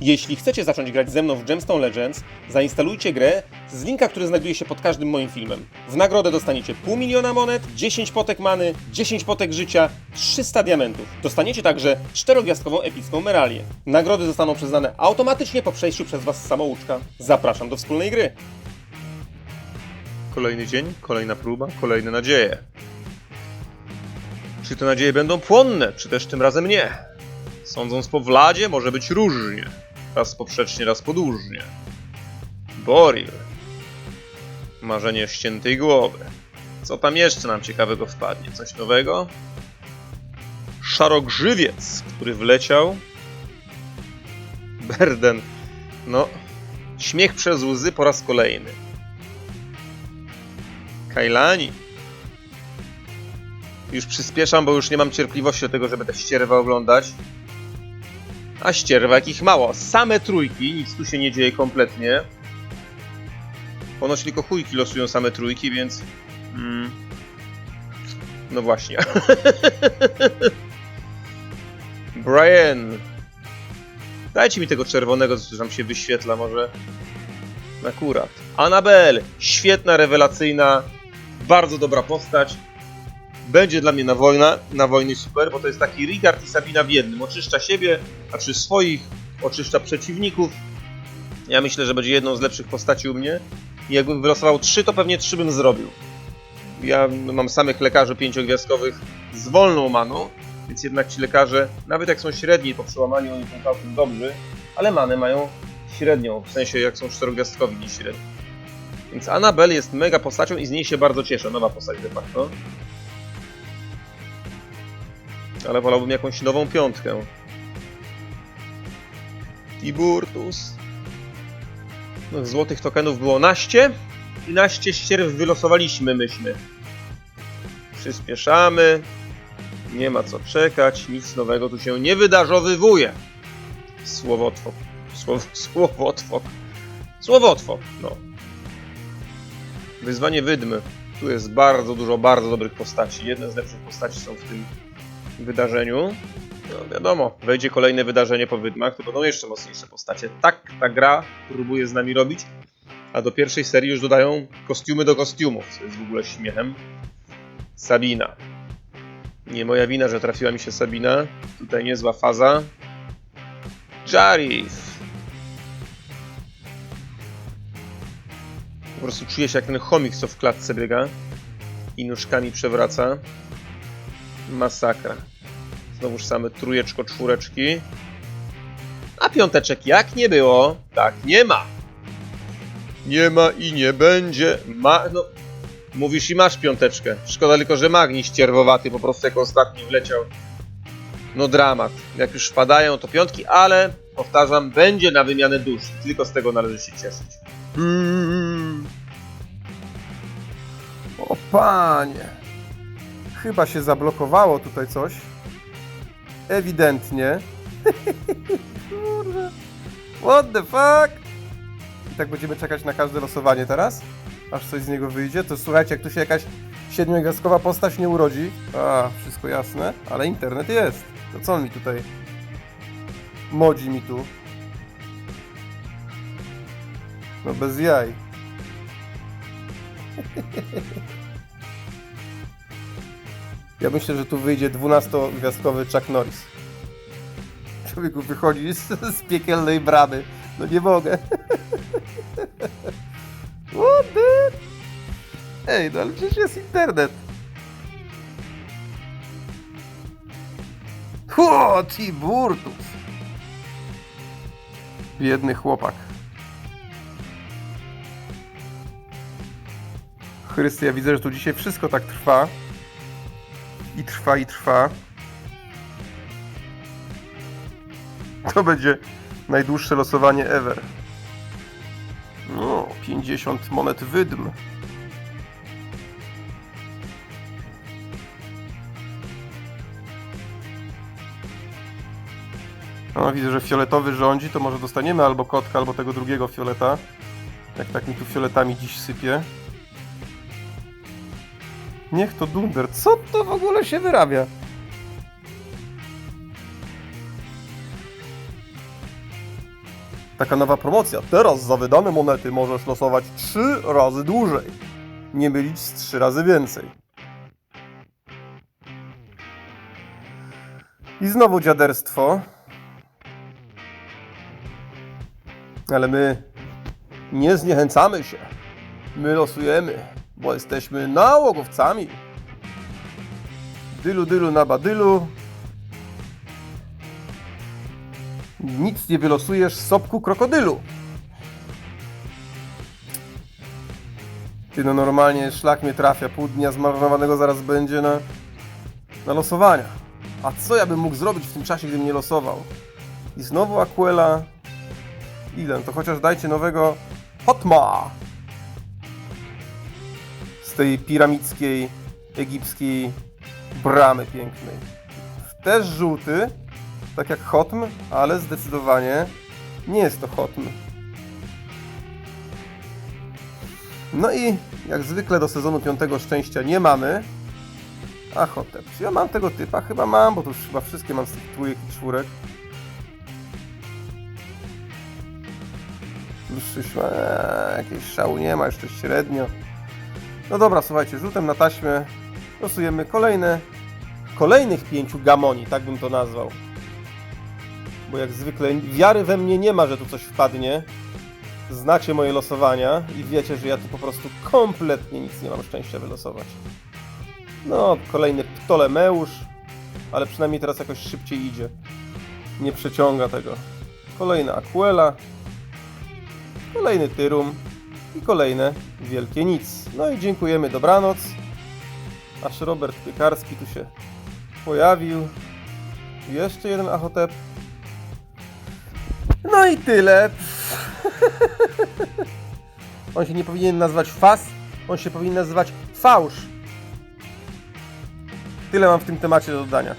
Jeśli chcecie zacząć grać ze mną w Gemstone Legends, zainstalujcie grę z linka, który znajduje się pod każdym moim filmem. W nagrodę dostaniecie pół miliona monet, 10 potek many, 10 potek życia, 300 diamentów. Dostaniecie także czterogwiazdkową epicką meralię. Nagrody zostaną przyznane automatycznie po przejściu przez Was samouczka. Zapraszam do wspólnej gry. Kolejny dzień, kolejna próba, kolejne nadzieje. Czy te nadzieje będą płonne, czy też tym razem nie? Sądząc po Władzie, może być różnie. Raz poprzecznie, raz podłużnie. Boril. Marzenie ściętej głowy. Co tam jeszcze nam ciekawego wpadnie? Coś nowego? Szarogrzywiec, który wleciał. Berden. No, śmiech przez łzy po raz kolejny. Kailani. Już przyspieszam, bo już nie mam cierpliwości do tego, żeby te ścierwę oglądać. A ścierwek ich mało. Same trójki, nic tu się nie dzieje kompletnie. Ponoć tylko chujki losują same trójki, więc... Mm, no właśnie. Brian! Dajcie mi tego czerwonego, co tam się wyświetla, może... Akurat. Annabelle! Świetna, rewelacyjna, bardzo dobra postać. Będzie dla mnie na wojna, na wojny super, bo to jest taki Rigard i Sabina w jednym. Oczyszcza siebie, a czy swoich, oczyszcza przeciwników. Ja myślę, że będzie jedną z lepszych postaci u mnie. I jakbym wylosował trzy, to pewnie trzy bym zrobił. Ja mam samych lekarzy pięciogwiazdkowych z wolną maną, więc jednak ci lekarze, nawet jak są średni po przełamaniu, oni są całkiem dobrzy, ale manę mają średnią, w sensie jak są czterogwiazdkowi, nie średni. Więc Annabelle jest mega postacią i z niej się bardzo cieszę, nowa postać de facto. Ale wolałbym jakąś nową piątkę. Tiburtus. No, złotych tokenów było naście. I naście ścierw wylosowaliśmy, myśmy. Przyspieszamy. Nie ma co czekać. Nic nowego tu się nie wydarzowywuje. Słowotwo. Słow, słowotwo. No. Wyzwanie wydmy. Tu jest bardzo dużo bardzo dobrych postaci. Jedne z lepszych postaci są w tym wydarzeniu. No wiadomo, wejdzie kolejne wydarzenie po wydmach, to będą jeszcze mocniejsze postacie. Tak ta gra próbuje z nami robić, a do pierwszej serii już dodają kostiumy do kostiumów, co jest w ogóle śmiechem. Sabina. Nie moja wina, że trafiła mi się Sabina. Tutaj niezła faza. Jarif. Po prostu czuję się jak ten chomik, co w klatce biega i nóżkami przewraca. Masakra. Znowuż same trójeczko, czwóreczki. A piąteczek jak nie było, tak nie ma. Nie ma i nie będzie. Ma, no, mówisz i masz piąteczkę. Szkoda tylko, że Magni ścierwowaty po prostu jako ostatni wleciał. No dramat. Jak już wpadają to piątki, ale powtarzam, będzie na wymianę dusz. Tylko z tego należy się cieszyć. O panie. Chyba się zablokowało tutaj coś. Ewidentnie. Kurde. What the fuck? I tak będziemy czekać na każde losowanie teraz? Aż coś z niego wyjdzie. To słuchajcie, jak tu się jakaś siedmiogwiazdkowa postać nie urodzi. A, wszystko jasne. Ale internet jest. To co on mi tutaj... Modzi mi tu. No bez jaj. Ja myślę, że tu wyjdzie 12-gwiazdkowy Chuck Norris. Człowieku wychodzi z, z piekielnej bramy. No nie mogę. What the? Ej, no ale przecież jest internet. O, Tiburtus. Biedny chłopak. Chrysty, ja widzę, że tu dzisiaj wszystko tak trwa. I trwa, i trwa. To będzie najdłuższe losowanie ever. No, 50 monet wydm. No, widzę, że fioletowy rządzi, to może dostaniemy albo kotka, albo tego drugiego fioleta. Jak tak mi tu fioletami dziś sypie. Niech to Dunder. Co to w ogóle się wyrabia? Taka nowa promocja. Teraz za wydane monety możesz losować 3 razy dłużej. Nie mylić z 3 razy więcej. I znowu dziaderstwo. Ale my nie zniechęcamy się. My losujemy, bo jesteśmy nałogowcami. Dylu, dylu na badylu. Nic nie wylosujesz z sopku krokodylu. Ty no normalnie szlak mnie trafia, pół dnia zmarnowanego zaraz będzie na, na losowania. A co ja bym mógł zrobić w tym czasie, gdybym nie losował? I znowu Aquela. Ile? To chociaż dajcie nowego Hotma! Tej piramickiej, egipskiej bramy pięknej. Też żółty, tak jak Hotm, ale zdecydowanie nie jest to Hotm. No i jak zwykle do sezonu piątego szczęścia nie mamy. A Hotep. Ja mam tego typa? Chyba mam, bo to już chyba wszystkie mam z tych trójek i czwórek. Dłuższy szła, eee, jakieś szału nie ma, jeszcze średnio. No dobra, słuchajcie, rzutem na taśmę losujemy kolejne, kolejnych pięciu gamoni, tak bym to nazwał. Bo jak zwykle wiary we mnie nie ma, że tu coś wpadnie. Znacie moje losowania i wiecie, że ja tu po prostu kompletnie nic nie mam szczęścia wylosować. No, kolejny Ptolemeusz, ale przynajmniej teraz jakoś szybciej idzie. Nie przeciąga tego. Kolejna Aquela, kolejny Tyrum i kolejne Wielkie Nic. No i dziękujemy, dobranoc. Aż Robert Piekarski tu się pojawił. Jeszcze jeden Achotep. No i tyle. on się nie powinien nazywać Fas, on się powinien nazywać Fałsz. Tyle mam w tym temacie do dodania.